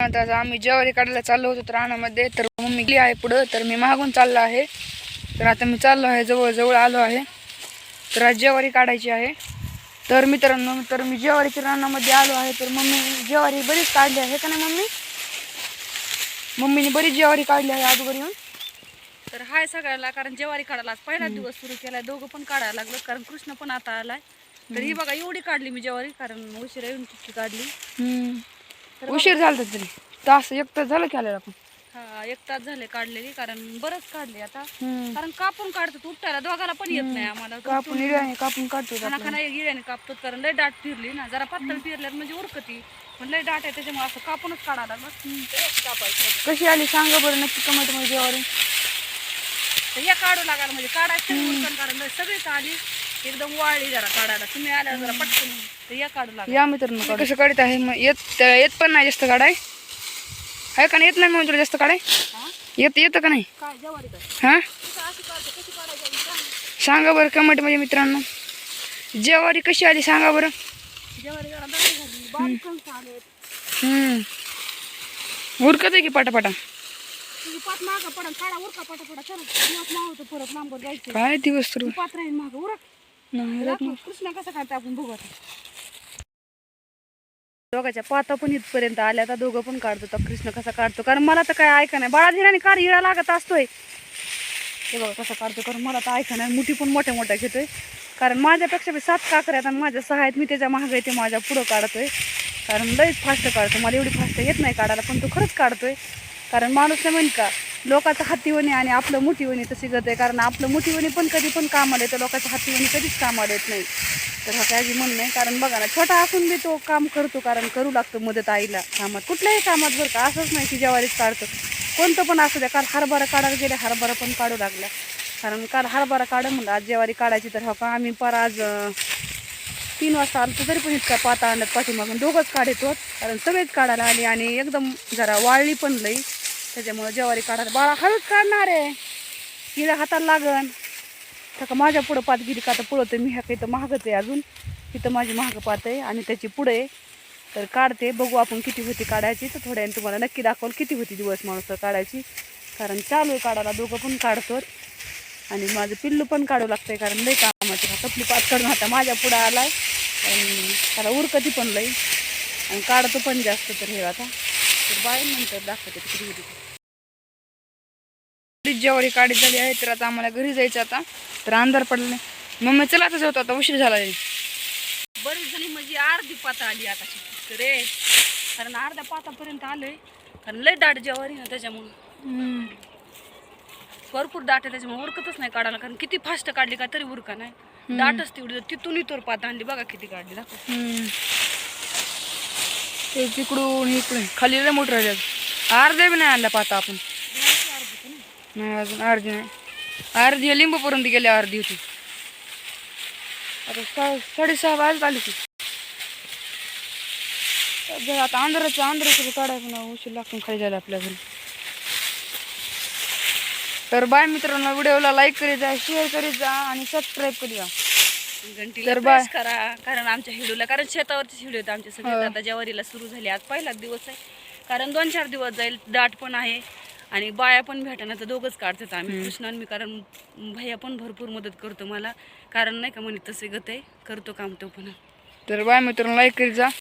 आता आम्ही ज्वारी काढायला चाललो होतो तर रानामध्ये. तर मम्मी गेली आहे पुढं तर मी मागून चाललो आहे. तर आता मी चाललो आहे जवळजवळ आलो आहे. तर आज ज्वारी काढायची आहे. तर मित्रांनो तर मी ज्वारीच्या रानामध्ये आलो आहे. तर मम्मी ज्वारी बरीच काढली आहे का नाही मम्मी? मम्मीने बरीच ज्वारी काढली आहे अगोदर येऊन. तर हाय सगळ्याला कारण जेवारी काढायला आज पहिला दिवस सुरू केलाय. दोघं पण काढायला लागलं कारण कृष्ण पण आता आलाय. तर ही बघा एवढी काढली मी जेवारी कारण उशिरा येऊन तितकी काढली. हम्म. उशीर झाला तरी. तास एक तास झालं की आलेला आपण. हा एक तास झाले काढलेली कारण बरंच काढली आता. कारण कापून काढतो उपटायला दोघाला पण येत नाही आम्हाला. कापून इड्याने कापून काढतो खाना कापतो कारण लय दाट फिरली ना. जरा पातळ फिरल्यात म्हणजे उरकती. पण लय दाट आहे त्याच्यामुळे असं कापूनच काढायला कापायचं कशी आली सांगा बरं नक्की कमेंटमध्ये ज्वारी या काढू लागायला म्हणजे काढायचं कारण सगळीच आली. एकदम वाळली जरा काढायला. तुम्ही आल्या जरा पटकन तर या काढू लागा या मित्रांनो कसं काढत आहे? मग येत येत पण नाही जास्त काढाय. आहे का नाही? येत नाही मग तुला जास्त काढाय? हा? येत येतं का नाही? काय जेवारी काय हां? तिथं अशी काढते कशी काढायची आणि काय? सांगा बरं कमेंटमध्ये मित्रांनो. ज्वारी कशी आली सांगा बरं. जेवारी जरा दाट झाली बारीक कंस आलेत हम्म. उरकत आहे की पाटापाटा? तुझी पात मागं पडन काढा उरका चल. मावतो परत जायचं. काय दिवस तर तू पात राहील मागं उरक. नाही राहत दाखव, कृष्ण कसा काढते आपण बघू आता. दोघाच्या पाता पण इथपर्यंत आल्या आता दोघं पण काढतो तर कृष्ण कसा काढतो? कारण मला तर काय ऐका नाही. बाळा धीराने कार हिळा लागत असतोय. हे बघा कसा काढतो कारण मला तर ऐका नाही. मुठी पण मोठ्या मोठ्या घेतोय. कारण माझ्यापेक्षा बी सात काकऱ्या आहेत आणि माझ्या सहा आहेत. मी त्याच्या महाग ते माझ्या पुढं काढतोय. कारण लईच फास्ट काढतो. मला एवढी फास्ट येत नाही काढायला पण तो खरंच काढतोय. कारण माणूस नाही म्हण का लोकांचं हातीवणी आणि आपलं मुठीवणी तशी गत आहे कारण आपलं मुठीवणी पण कधी पण कामाला येतं लोकांच्या हातीवणी कधीच कामाला येत नाही. तर हा काही म्हणणं नाही कारण बघा ना छोटा असून बी तो काम करतो कारण करू लागतो मदत आईला कामात. कुठल्याही कामात बरं का असंच नाही की ज्वारीच काढतो. कोणतं पण असू द्या काल हरभरा काढायला गेले हरभरा पण काढू लागला. कारण काल हरभरा काढा म्हणलं आज ज्वारी काढायची तर हो का आम्ही पर आज तीन वाजता आलो तरी पण इतका पाता आणत पाठीमागून दोघंच काढतो कारण सगळेच काढायला आली आणि एकदम जरा वाळली पण लई. त्याच्यामुळं ज्वारी काढायला बाळा हळूच काढणार आहे. हिला हाताला लागन. तर का माझ्या पुढं पात गिरी का तर पुढं मी ह्या काही तर महागच आहे अजून. तिथं माझी महाग पात आहे आणि त्याची पुढं आहे. तर काढते. बघू आपण किती होती काढायची. तर थोड्याने तुम्हाला नक्की दाखवलं किती होती दिवस माणूस काढायची. कारण चालू आहे काढायला. दोघं पण काढतो. आणि माझं पिल्लू पण काढू लागतंय कारण लई कामाची हा तपली पात काढून आता माझ्या पुढं आलाय. आणि त्याला उरकती पण लई. आणि काढतो पण जास्त तर हे आता. तर बाय नंतर दाखवते किती होती ते. आपली ज्वारी काढी झाली आहे तर आता आम्हाला घरी जायचं आता. तर अंधार पडला नाही. मम्मी चला आता जातो आता उशीर झाला बरीच झाली म्हणजे अर्धी पाता आली आता रे कारण अर्ध्या पातापर्यंत आलोय. कारण लय दाट जेवारी ना त्याच्यामुळं. भरपूर दाट आहे त्याच्यामुळे उरकतच नाही काढायला. कारण किती फास्ट काढली का तरी उरका नाही. दाटच तेवढी. तिथून इथवर पात आणली. बघा किती काढली. दाखव. ते तिकडून इकडून. खाली लय मोठं राहिलं अर्धे बी नाही आणला पाहता आपण. नाही अजून अर्धी नाही. अर्धी लिंबूपर्यंत गेली अर्धी होती. आता सा साडेसहा वाजत आली ती आता आंध्राचं आंध्राचं काढायचं ना उशीर लागून खाली जायला आपल्या घरी. तर बाय मित्रांनो व्हिडिओला लाईक करीत जा शेअर करीत जा आणि सबस्क्राईब करीत जा. घंटीला press करा कारण आमच्या हिडूला कारण शेतावरचे हिडू आहेत आमचे सगळे. हो. आता ज्वारीला सुरू झाली आज पहिलाच दिवस आहे. कारण दोन चार दिवस जाईल दाट पण आहे आणि बाया पण भेटाना तर दोघंच काढतात आम्ही. कृष्ण आणि मी कारण भैया पण भरपूर मदत करतो मला. कारण नाही का म्हणे तसे गत आहे करतो काम तो पण. तर बाय मित्रांनो लाईक करीत जा.